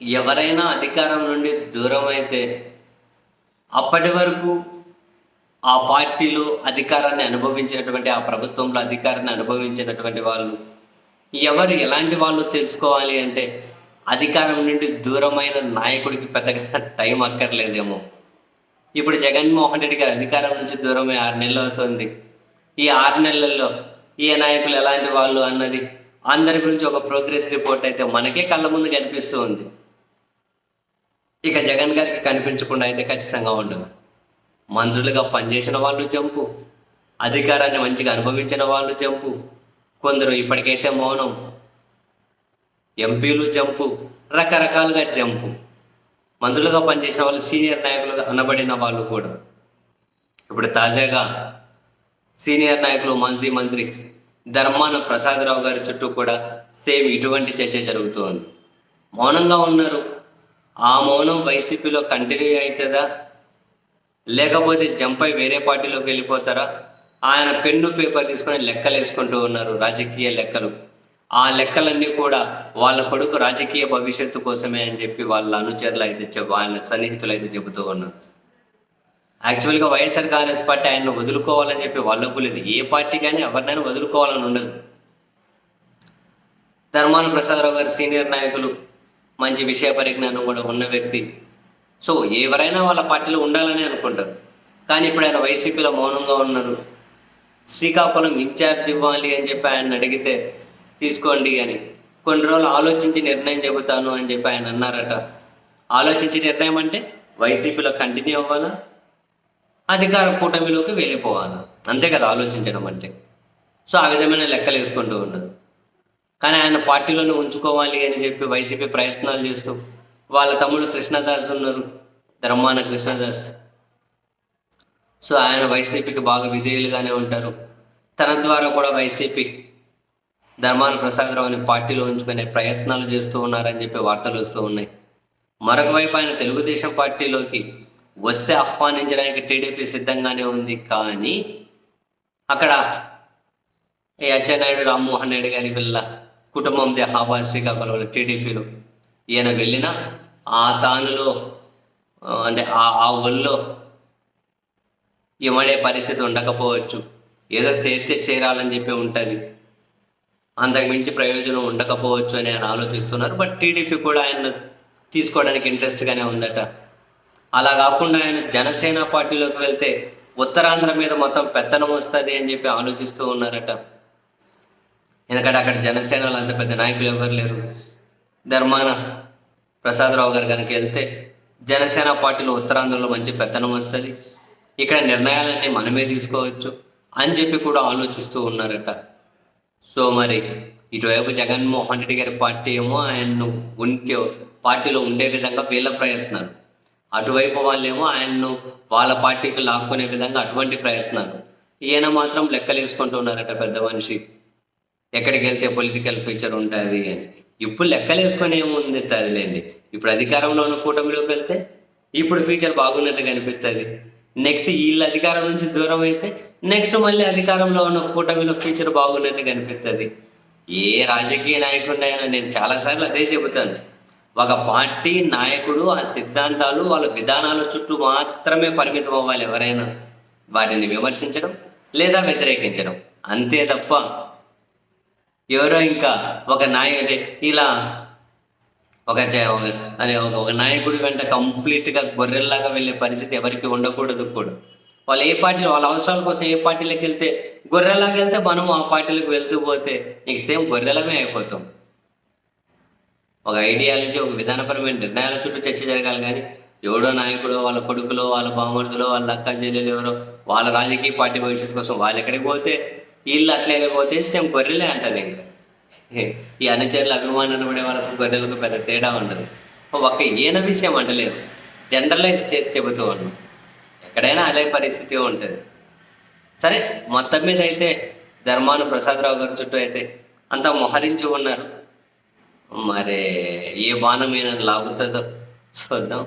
ఎవరైనా అధికారం నుండి దూరం అయితే అప్పటి వరకు ఆ పార్టీలో అధికారాన్ని అనుభవించినటువంటి ఆ ప్రభుత్వంలో అధికారాన్ని అనుభవించినటువంటి వాళ్ళు ఎవరు ఎలాంటి వాళ్ళు తెలుసుకోవాలి అంటే అధికారం నుండి దూరమైన నాయకుడికి పెద్దగా టైం అక్కర్లేదేమో. ఇప్పుడు జగన్మోహన్ రెడ్డి గారు అధికారం నుంచి దూరమే ఆరు నెలలు అవుతుంది. ఈ ఆరు నెలల్లో ఏ నాయకులు ఎలాంటి వాళ్ళు అన్నది అందరి గురించి ఒక ప్రోగ్రెస్ రిపోర్ట్ అయితే మనకే కళ్ళ ముందు కనిపిస్తూ ఉంది ఇక జగన్ గారికి కనిపించకుండా అయితే ఖచ్చితంగా ఉండదు. మంత్రులుగా పనిచేసిన వాళ్ళు జంపు. అధికారాన్ని మంచిగా అనుభవించిన వాళ్ళు జంపు. కొందరు ఇప్పటికైతే మౌనం. ఎంపీలు జంపు. రకరకాలుగా జంపు. మంత్రులుగా పనిచేసిన వాళ్ళు సీనియర్ నాయకులుగా అనబడిన వాళ్ళు కూడా. ఇప్పుడు తాజాగా సీనియర్ నాయకులు మాజీ మంత్రి ధర్మాన ప్రసాదరావు గారి చుట్టూ కూడా సేమ్ ఇటువంటి చర్చ జరుగుతోంది. మౌనంగా ఉన్నారు. ఆ మౌనం వైసీపీలో కంటిన్యూ అవుతుందా? లేకపోతే జంప్ అయి వేరే పార్టీలోకి వెళ్ళిపోతారా? ఆయన పెన్ను పేపర్ తీసుకొని లెక్కలు వేసుకుంటూ ఉన్నారు రాజకీయ లెక్కలు. ఆ లెక్కలన్నీ కూడా వాళ్ళ కొడుకు రాజకీయ భవిష్యత్తు కోసమే అని చెప్పి వాళ్ళ అనుచరులు అయితే చెప్ వాళ్ళ సన్నిహితులు అయితే చెబుతూ ఉన్నారు. యాక్చువల్గా వైఎస్ఆర్ కాంగ్రెస్ పార్టీ ఆయన్ని వదులుకోవాలని చెప్పి వాళ్ళకు లేదు. ఏ పార్టీ కానీ ఎవరినైనా వదులుకోవాలని ఉండదు. ధర్మాన ప్రసాదరావు గారు సీనియర్ నాయకులు మంచి విషయ పరిజ్ఞానం కూడా ఉన్న వ్యక్తి. సో ఎవరైనా వాళ్ళ పార్టీలో ఉండాలని అనుకుంటారు. కానీ ఇప్పుడు ఆయన వైసీపీలో మౌనంగా ఉన్నారు. శ్రీకాకుళం ఇన్ఛార్జ్ ఇవ్వాలి అని చెప్పి ఆయన అడిగితే తీసుకోండి అని. కొన్ని రోజులు ఆలోచించి నిర్ణయం చెబుతాను అని చెప్పి ఆయన అన్నారట. ఆలోచించి నిర్ణయం అంటే వైసీపీలో కంటిన్యూ అవ్వాలా? అధికార కూటమిలోకి వెళ్ళిపోవాలా? అంతే కదా ఆలోచించడం అంటే. సో ఆ విధమైన లెక్కలు వేసుకుంటూ ఉండదు. కానీ ఆయన పార్టీలోనే ఉంచుకోవాలి అని చెప్పి వైసీపీ ప్రయత్నాలు చేస్తూ వాళ్ళ తమ్ముడు కృష్ణదాస్ ఉన్నారు ధర్మాన కృష్ణదాస్. సో ఆయన వైసీపీకి బాగా విధేయులుగానే ఉంటారు. తన ద్వారా కూడా వైసీపీ ధర్మాన ప్రసాదరావు అనే పార్టీలో ఉంచుకునే ప్రయత్నాలు చేస్తూ ఉన్నారని చెప్పి వార్తలు వస్తూ ఉన్నాయి. మరొక వైపు ఆయన తెలుగుదేశం పార్టీలోకి వస్తే ఆహ్వానించడానికి టీడీపీ సిద్ధంగానే ఉంది కానీ అక్కడ ఈ అచ్చెన్నాయుడు రామ్మోహన్ రెడ్డి గారి పిల్ల కుటుంబం హాబా శ్రీకాకుళంలో టీడీపీలో. ఈయన వెళ్ళినా ఆ తానులో అంటే ఆ ఆ ఊళ్ళో ఇమ్మడే పరిస్థితి ఉండకపోవచ్చు. ఏదో చేస్తే చేరాలని చెప్పి ఉంటుంది. అంతకుమించి ప్రయోజనం ఉండకపోవచ్చు అని ఆయన ఆలోచిస్తున్నారు. బట్ టీడీపీ కూడా ఆయన తీసుకోవడానికి ఇంట్రెస్ట్గానే ఉందట. అలా కాకుండా ఆయన జనసేన పార్టీలోకి వెళ్తే ఉత్తరాంధ్ర మీద మొత్తం పెత్తనం వస్తుంది అని చెప్పి ఆలోచిస్తూ ఉన్నారట. ఎందుకంటే అక్కడ జనసేనలో అంత పెద్ద నాయకులు ఎవరు లేరు. ధర్మాన ప్రసాదరావు గారు కనుక వెళ్తే జనసేన పార్టీలో ఉత్తరాంధ్రలో మంచి పెత్తనం వస్తుంది. ఇక్కడ నిర్ణయాలన్నీ మనమే తీసుకోవచ్చు అని చెప్పి కూడా ఆలోచిస్తూ ఉన్నారట. సో మరి ఇటువైపు జగన్మోహన్ రెడ్డి గారి పార్టీ ఏమో ఆయన్ను ఉంటే పార్టీలో ఉండే విధంగా వీళ్ళ ప్రయత్నాలు. అటువైపు వాళ్ళేమో ఆయన్ను వాళ్ళ పార్టీకి లాక్కునే విధంగా అటువంటి ప్రయత్నాలు. ఈయన మాత్రం లెక్కలు వేసుకుంటూ ఉన్నారట పెద్ద మనిషి. ఎక్కడికి వెళ్తే పొలిటికల్ ఫ్యూచర్ ఉంటుంది అని. ఇప్పుడు లెక్కలేసుకొని ఏముంది తదిలేండి. ఇప్పుడు అధికారంలో ఉన్న కూటమిలోకి వెళ్తే ఇప్పుడు ఫ్యూచర్ బాగున్నట్టు కనిపిస్తుంది నెక్స్ట్ వీళ్ళ అధికారం నుంచి దూరం అయితే నెక్స్ట్ మళ్ళీ అధికారంలో ఉన్న కూటమిలో ఫ్యూచర్ బాగున్నట్టు కనిపిస్తుంది ఏ రాజకీయ నాయకుడైనా నేను చాలాసార్లు అదే చెబుతాను. ఒక పార్టీ నాయకుడు ఆ సిద్ధాంతాలు వాళ్ళ విధానాల చుట్టూ మాత్రమే పరిమితం అవ్వాలి ఎవరైనా. వాటిని విమర్శించడం లేదా వ్యతిరేకించడం. అంతే తప్ప ఎవరో ఇంకా ఒక నాయకుడు ఇలా ఒక అదే ఒక- నాయకుడి వెంట కంప్లీట్గా గొర్రెల్లాగా వెళ్ళే పరిస్థితి ఎవరికి ఉండకూడదు కూడా. వాళ్ళు ఏ పార్టీలో వాళ్ళ అవసరాల కోసం ఏ పార్టీలోకి వెళ్తే గొర్రెలాగా వెళ్తే మనం ఆ పార్టీలకు వెళ్తూ పోతే నీకు సేమ్ గొర్రెలమే అయిపోతాం. ఒక ఐడియాలజీ ఒక విధానపరమైన నిర్ణయాల చుట్టూ చర్చ జరగాలి కానీ ఎవడో నాయకుడో వాళ్ళ కొడుకులో వాళ్ళ బామర్దులో వాళ్ళ అక్క చెల్లెలు ఎవరో వాళ్ళ రాజకీయ పార్టీ భవిష్యత్తు కోసం వాళ్ళు ఎక్కడికి పోతే వీళ్ళు అట్లే పోతే సేమ్ గొర్రెలే అంటది ఇంకా. ఈ అనుచరుల అభిమానాన్ని పడే వాళ్ళకు గొర్రెలకు పెద్ద తేడా ఉండదు. ఒక్క ఈయన విషయం అంటలేదు జనరలైజ్ చేసి చెబుతూ ఉన్నాం. ఎక్కడైనా అదే పరిస్థితి ఉంటుంది. సరే మొత్తం మీద అయితే ధర్మాన ప్రసాదరావు గారి చుట్టూ అయితే అంతా మొహరించి ఉన్నారు. మరి ఏ బాణం ఈయన లాగుతుందో చూద్దాం.